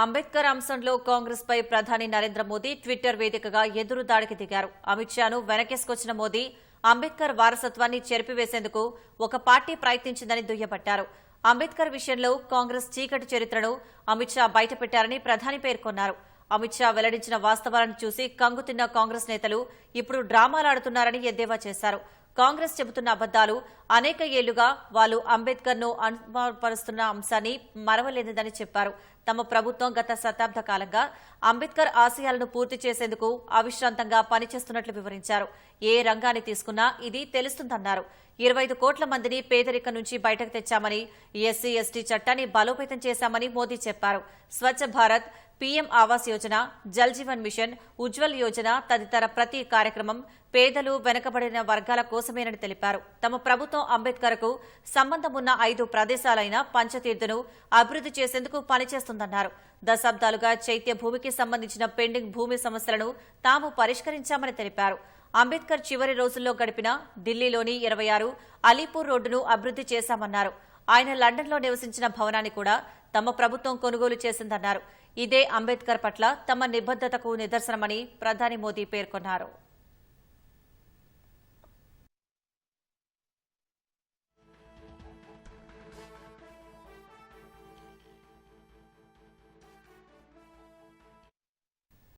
అంబేద్కర్ అంశంలో కాంగ్రెస్ పై ప్రధాని నరేంద్ర మోదీ ట్విట్టర్ వేదికగా ఎదురు దాడికి దిగారు. అమిత్ షాను వెనకేసుకొచ్చిన మోదీ అంబేద్కర్ వారసత్వాన్ని చెరిపివేసేందుకు ఒక పార్టీ ప్రయత్నించిందని దుయ్యబట్టారు. అంబేద్కర్ విషయంలో కాంగ్రెస్ చీకటి చరిత్రను అమిత్ షా బయటపెట్టారని ప్రధాని పేర్కొన్నారు. అమిత్ షా వెల్లడించిన వాస్తవాలను చూసి కంగుతిన్న కాంగ్రెస్ నేతలు ఇప్పుడు డ్రామాలాడుతున్నారని ఎద్దేవా చేశారు. కాంగ్రెస్ చెబుతున్న అబద్దాలు అనేక ఏళ్ళుగా వాళ్ళు అంబేద్కర్ను అనుమానపరుస్తున్న అంశాన్ని మరవలేనిదని చెప్పారు. తమ ప్రభుత్వం గత శతాబ్ద కాలంగా అంబేద్కర్ ఆశయాలను పూర్తి చేసేందుకు అవిశ్రాంతంగా పనిచేస్తున్నట్లు వివరించారు. ఏ రంగాన్ని తీసుకున్నా ఇది తెలుస్తుందన్నారు. ఇరవై ఐదు కోట్ల మందిని పేదరికం నుంచి బయటకు తెచ్చామని ఎస్సీ ఎస్టీ చట్టాన్ని బలోపేతం చేశామని మోదీ చెప్పారు. స్వచ్ఛ భారత్ పీఎం ఆవాస్ యోజన జల్ జీవన్ మిషన్ ఉజ్వల్ యోజన తదితర ప్రతి కార్యక్రమం పేదలు వెనుకబడిన వర్గాల కోసం కోసమేనని తెలిపారు. తమ ప్రభుత్వం అంబేద్కర్కు సంబంధం ఉన్న ఐదు ప్రదేశాలైన పంచతీర్థను అభివృద్ది చేసేందుకు పనిచేస్తుందన్నారు. దశాబ్దాలుగా చైత్య భూమికి సంబంధించిన పెండింగ్ భూమి సమస్యలను తాము పరిష్కరించామని తెలిపారు. అంబేద్కర్ చివరి రోజుల్లో గడిపిన ఢిల్లీలోని ఇరవై ఆరు అలీపూర్ రోడ్డును అభివృద్ది చేశామన్నారు. ఆయన లండన్లో నివసించిన భవనాన్ని కూడా తమ ప్రభుత్వం కొనుగోలు చేసిందన్నారు. ఇదే అంబేద్కర్ పట్ల తమ నిబద్దతకు నిదర్శనమని ప్రధాని మోదీ పేర్కొన్నారు.